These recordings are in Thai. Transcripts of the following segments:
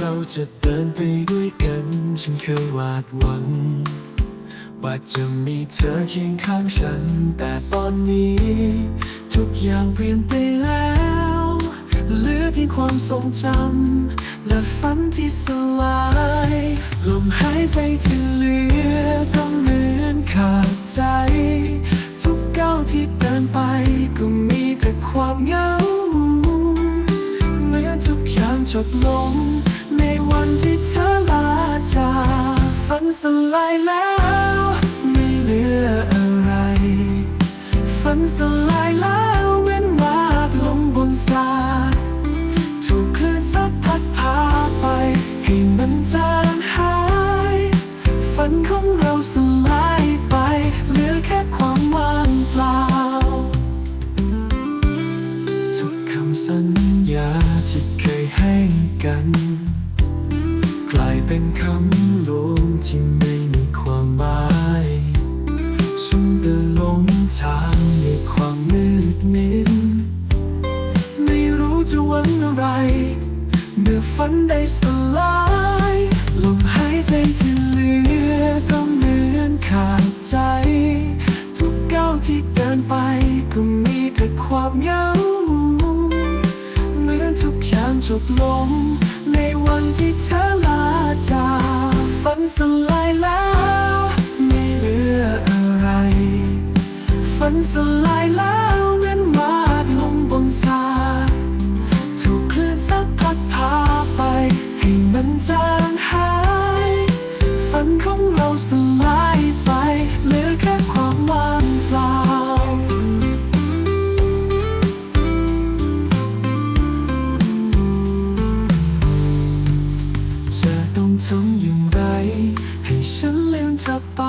เราจะเดินไปด้วยกัน ฉันเคยวาดหวัง ว่าจะมีเธอเคียงข้างฉัน แต่ตอนนี้ ทุกอย่างเปลี่ยนไปแล้วเหลือเพียงความทรงจำและฝันที่สลายลมหายใจที่เหลือก็เหมือนขาดใจ ทุกก้าวที่เดินไปก็มีแต่ความเหงา เหมื่อทุกอย่างจบลง ในที่เธอลาจากฝันสลายแล้ว ไม่เหลืออะไร ฝันสลายแล้วเว้นวาดลมบนสาถูกคลื่นซัดพัดพาไป ให้มันจางหาย ฝันของเราสลายไป เหลือแค่ความว่างเปล่า ทุกคำสัญญาที่เคยให้กัน มืดมิดไม่รู้จะหวังอะไร เมื่อฝันได้สลายลมหายใจที่เหลือก็เหมือนขาดใจ ทุกก้าวที่เดินไปก็มีแต่ความเหงาเหมือนทุกอย่างจบลง ในวันที่เธอลาจากฝันสลายแล้ว ไม่เหลือ มันจางหาย ฝันของเราสลายไป เหลือแค่ความว่างเปล่า จะต้องทำอย่างไร ให้ฉันลืมเธอไป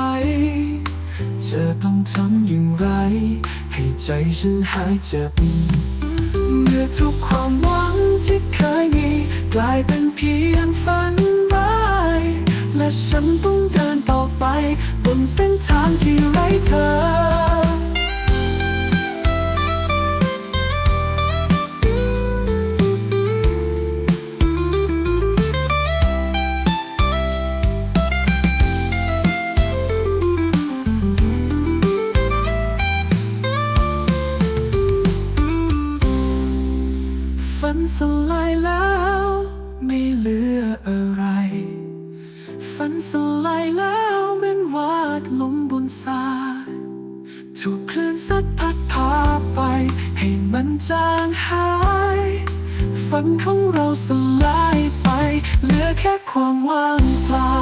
จะต้องทำอย่างไร ให้ใจฉันหายเจ็บเมื่อทุกความหวังที่เคยมี กลายเป็นเพียงฝันร้ายและฉันต้องเดินต่อไป บนเส้นทางที่ไร้เธอ ฝันสลายแล้ว ไม่เหลืออะไร ฝันสลายแล้วเหมือนวาดลมบนทรายถูกคลื่นซัดพัดพาไป ให้มันจางหาย ฝันของเราสลายไป เหลือแค่ความว่างเปล่า